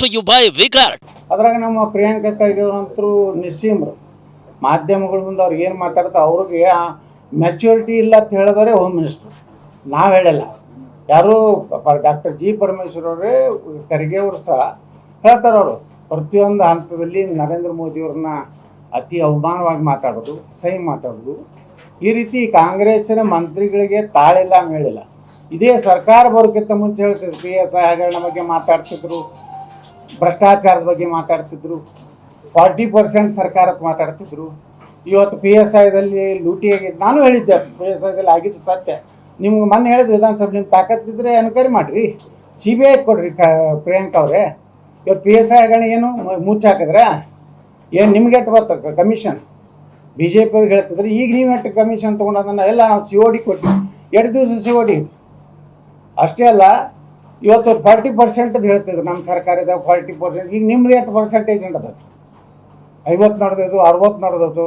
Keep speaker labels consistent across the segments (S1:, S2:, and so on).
S1: to you by Vigard.
S2: ಅದ್ರಾಗ ನಮ್ಮ ಪ್ರಿಯಾಂಕಾ ಖರ್ಗೆ ಅವರಂತರೂ ನಿಸ್ಸೀಮ್ರು. ಮಾಧ್ಯಮಗಳ ಮುಂದೆ ಅವ್ರಿಗೆ ಏನು ಮಾತಾಡ್ತಾರೆ ಅವ್ರಿಗೆ ಮೆಚ್ಯೂರಿಟಿ ಇಲ್ಲ ಅಂತ ಹೇಳಿದ್ರೆ ಹೋಮ್ ಮಿನಿಸ್ಟ್ರು ನಾವು ಹೇಳಲ್ಲ. ಯಾರು ಡಾಕ್ಟರ್ ಜಿ ಪರಮೇಶ್ವರ್ ಅವರೇ, ಖರ್ಗೆ ಅವರು ಸಹ ಹೇಳ್ತಾರೆ ಅವರು. ಪ್ರತಿಯೊಂದು ಹಂತದಲ್ಲಿ ನರೇಂದ್ರ ಮೋದಿಯವ್ರನ್ನ ಅತಿ ಅವಮಾನವಾಗಿ ಮಾತಾಡೋದು, ಸಹಿ ಮಾತಾಡೋದು. ಈ ರೀತಿ ಕಾಂಗ್ರೆಸ್ಸಿನ ಮಂತ್ರಿಗಳಿಗೆ ತಾಳಿಲ್ಲ, ಮೇಳಿಲ್ಲ. ಇದೇ ಸರ್ಕಾರ ಬರೋಕ್ಕಿಂತ ಮುಂಚೆ ಹೇಳ್ತಿದ್ರು ಪಿ ಎಸ್ ಐ ಹಗರಣ ಬಗ್ಗೆ ಮಾತಾಡ್ತಿದ್ರು. ಭ್ರಷ್ಟಾಚಾರದ ಬಗ್ಗೆ ಮಾತಾಡ್ತಿದ್ರು. ಫಾರ್ಟಿ ಪರ್ಸೆಂಟ್ ಸರ್ಕಾರಕ್ಕೆ ಮಾತಾಡ್ತಿದ್ರು. ಇವತ್ತು ಪಿ ಎಸ್ ಐದಲ್ಲಿ ಲೂಟಿ ಆಗಿದ್ದು ನಾನು ಹೇಳಿದ್ದೆ ಪಿ ಎಸ್ ಐದಲ್ಲಿ ಆಗಿದ್ದು ಸತ್ಯ. ನಿಮ್ಗೆ ಮೊನ್ನೆ ಹೇಳಿದ ವಿಧಾನಸಭೆ ನಿಮ್ಮ ತಾಕತ್ತಿದ್ರೆ ಎನ್ಕ್ವೈರಿ ಮಾಡಿರಿ. ಸಿ ಬಿ ಐ ಕೊಡ್ರಿ ಕ, ಪ್ರಿಯಾಂಕಾ ಅವರೇ. ಇವತ್ತು ಪಿ ಎಸ್ ಐ ಗಣ ಏನು ಮುಚ್ಚಾಕಿದ್ರ? ಏನು ನಿಮ್ಗೆ ಎಟ್ಟು ಕಮಿಷನ್? ಬಿ ಜೆ ಪಿ ಅವ್ರಿಗೆ ಹೇಳ್ತಿದ್ರೆ, ಈಗ ನೀವು ಎಟ್ಟು ಕಮಿಷನ್ ತೊಗೊಂಡದನ್ನ ಎಲ್ಲ ನಾವು ಸಿ ಓ ಡಿ ಕೊಟ್ಟು ಎರಡು ದಿವಸ ಸಿ ಓ ಡಿ ಅಷ್ಟೇ ಅಲ್ಲ ಇವತ್ತು ಫಾರ್ಟಿ ಪರ್ಸೆಂಟ್ ಅಂತ ಹೇಳ್ತಿದ್ರು ನಮ್ಮ ಸರ್ಕಾರದ ಫಾರ್ಟಿ ಪರ್ಸೆಂಟ್. ಈಗ ನಿಮ್ದು ಎಷ್ಟು ಪರ್ಸೆಂಟೇಜ್ ನಡೆದದು ಐವತ್ತು ನಡೆದದು ಅರವತ್ತು ನಡೆದದು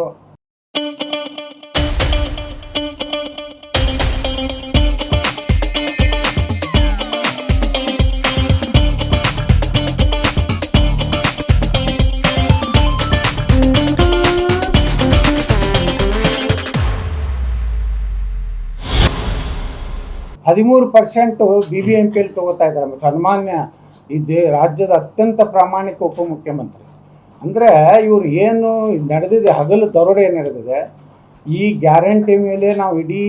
S2: ಹದಿಮೂರು ಪರ್ಸೆಂಟು ಬಿ ಬಿ ಎಂ ಪಿಯಲ್ಲಿ ತೊಗೋತಾ ಇದ್ದಾರೆ. ಸನ್ಮಾನ್ಯ ಈ ರಾಜ್ಯದ ಅತ್ಯಂತ ಪ್ರಾಮಾಣಿಕ ಉಪಮುಖ್ಯಮಂತ್ರಿ. ಅಂದರೆ ಇವರು ಏನು ನಡೆದಿದೆ, ಹಗಲು ದರೋಡೆ ನಡೆದಿದೆ. ಈ ಗ್ಯಾರಂಟಿ ಮೇಲೆ ನಾವು ಇಡೀ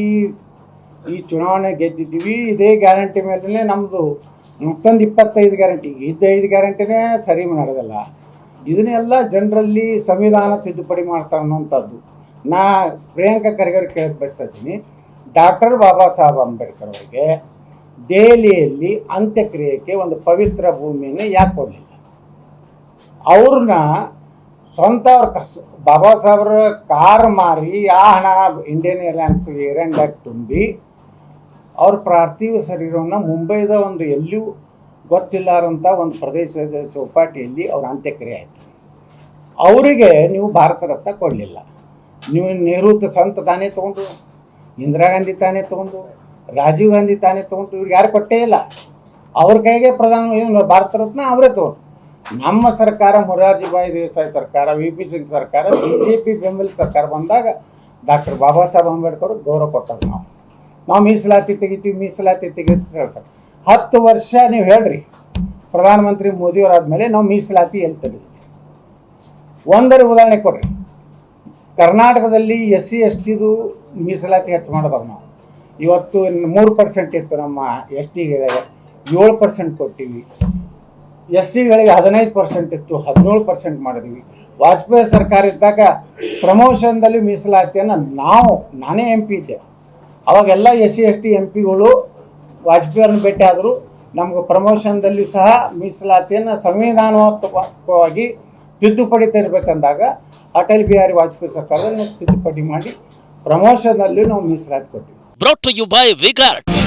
S2: ಈ ಚುನಾವಣೆ ಗೆದ್ದಿದ್ದೀವಿ. ಇದೇ ಗ್ಯಾರಂಟಿ ಮೇಲೆ ನಮ್ಮದು ಮತ್ತೊಂದು ಇಪ್ಪತ್ತೈದು ಗ್ಯಾರಂಟಿ. ಇದ್ದ ಐದು ಗ್ಯಾರಂಟಿನೇ ಸರಿ ನಡೆದಲ್ಲ. ಇದನ್ನೆಲ್ಲ ಜನರಲ್ಲಿ ಸಂವಿಧಾನ ತಿದ್ದುಪಡಿ ಮಾಡ್ತಾರೆ ಅನ್ನೋಂಥದ್ದು ನಾ ಪ್ರಿಯಾಂಕಾ ಖರ್ಗೆ ಕೇಳಕ್ಕೆ ಬಯಸ್ತಾ ಇದ್ದೀನಿ. ಡಾಕ್ಟರ್ ಬಾಬಾ ಸಾಹೇಬ್ ಅಂಬೇಡ್ಕರ್ ಅವರಿಗೆ ದೆಹಲಿಯಲ್ಲಿ ಅಂತ್ಯಕ್ರಿಯೆಗೆ ಒಂದು ಪವಿತ್ರ ಭೂಮಿಯನ್ನು ಯಾಕೆ ಕೊಡಲಿಲ್ಲ? ಅವ್ರನ್ನ ಸ್ವಂತ ಅವ್ರ ಕಸ್, ಬಾಬಾ ಸಾಹೇಬ್ರ ಕಾರ್ ಮಾರಿ, ಆ ಹಣ ಇಂಡಿಯನ್ ಏರ್ಲೈನ್ಸ್ ಏರ್ ಇಂಡಿಯಾಗೆ ತುಂಬಿ, ಅವ್ರ ಪಾರ್ಥಿವ ಶರೀರವನ್ನು ಮುಂಬೈದ ಒಂದು ಎಲ್ಲೂ ಗೊತ್ತಿಲ್ಲಾರಂಥ ಒಂದು ಪ್ರದೇಶದ ಚೌಪಾಟಿಯಲ್ಲಿ ಅವ್ರ ಅಂತ್ಯಕ್ರಿಯೆ ಆಯಿತು. ಅವರಿಗೆ ನೀವು ಭಾರತ ರತ್ನ ಕೊಡಲಿಲ್ಲ. ನೀವು ನಿವೃತ್ತ ಸ್ವಂತ ತಾನೇ ತೊಗೊಂಡು ಇಂದಿರಾ ಗಾಂಧಿ ತಾನೇ ತೊಗೊಂಡು, ರಾಜೀವ್ ಗಾಂಧಿ ತಾನೇ ತೊಗೊಂಡು ಇವ್ರಿಗೆ ಯಾರು ಕೊಟ್ಟೇ ಇಲ್ಲ. ಅವ್ರ ಕೈಗೆ ಪ್ರಧಾನ ಏನು ಭಾರತ ರತ್ನ ಅವರೇ ತೊಗೊಂಡು. ನಮ್ಮ ಸರ್ಕಾರ ಮೊರಾರ್ಜಿ ಭಾಯಿ ದೇಸಾಯಿ ಸರ್ಕಾರ ವಿ ಪಿ ಸಿಂಗ್ ಸರ್ಕಾರ ಬಿ ಜೆ ಪಿ ಬೆಂಬಲಿತ ಸರ್ಕಾರ ಬಂದಾಗ ಡಾಕ್ಟರ್ ಬಾಬಾ ಸಾಹೇಬ್ ಅಂಬೇಡ್ಕರ್ ಗೌರವ ಕೊಟ್ಟಾರ ನಾವು. ನಾವು ಮೀಸಲಾತಿ ತೆಗಿತೀವಿ ಮೀಸಲಾತಿ ತೆಗಿತೀವಿ ಅಂತ ಹೇಳ್ತಾರೆ. ಹತ್ತು ವರ್ಷ ನೀವು ಹೇಳ್ರಿ ಪ್ರಧಾನಮಂತ್ರಿ ಮೋದಿಯವ್ರು ಆದಮೇಲೆ ನಾವು ಮೀಸಲಾತಿ ಎಲ್ಲಿ ಒಂದರ ಉದಾಹರಣೆ ಕೊಡ್ರಿ. ಕರ್ನಾಟಕದಲ್ಲಿ ಎಸ್ ಸಿ, ಎಸ್ ಟಿದು ಮೀಸಲಾತಿ ಹೆಚ್ಚು ಮಾಡಿದವು ನಾವು. ಇವತ್ತು ಮೂರು ಪರ್ಸೆಂಟ್ ಇತ್ತು ನಮ್ಮ ಎಸ್ ಟಿಗಳಿಗೆ ಏಳು ಪರ್ಸೆಂಟ್ ಕೊಟ್ಟಿವಿ. ಎಸ್ ಸಿಗಳಿಗೆ ಹದಿನೈದು ಪರ್ಸೆಂಟ್ ಇತ್ತು, ಹದಿನೇಳು ಪರ್ಸೆಂಟ್ ಮಾಡಿದ್ವಿ. ವಾಜಪೇಯಿ ಸರ್ಕಾರ ಇದ್ದಾಗ ಪ್ರಮೋಷನ್ದಲ್ಲಿ ಮೀಸಲಾತಿಯನ್ನು ನಾವು, ನಾನೇ ಎಂ ಪಿ ಇದ್ದೆ. ಅವಾಗೆಲ್ಲ S C, S T M ಪಿಗಳು ವಾಜಪೇಯಿಯವ್ರನ್ನ ಭೇಟಿ ಆದರು. ನಮ್ಗೆ ಪ್ರಮೋಷನ್ದಲ್ಲಿಯೂ ಸಹ ಮೀಸಲಾತಿಯನ್ನು ಸಂವಿಧಾನಾತ್ಮಕವಾಗಿ ತಿದ್ದುಪಡಿ ತರಬೇಕಂದಾಗ ಅಟಲ್ ಬಿಹಾರಿ ವಾಜಪೇಯಿ ಸರ್ಕಾರದಲ್ಲಿ ತಿದ್ದುಪಡಿ ಮಾಡಿ ಪ್ರಮೋಷನಲ್ಲಿ ನಾವು ಮೀಸಲಾತಿ ಕೊಟ್ಟಿವಿ
S1: ಬ್ರೌಟ್ ಯು ಬೈ Vigard.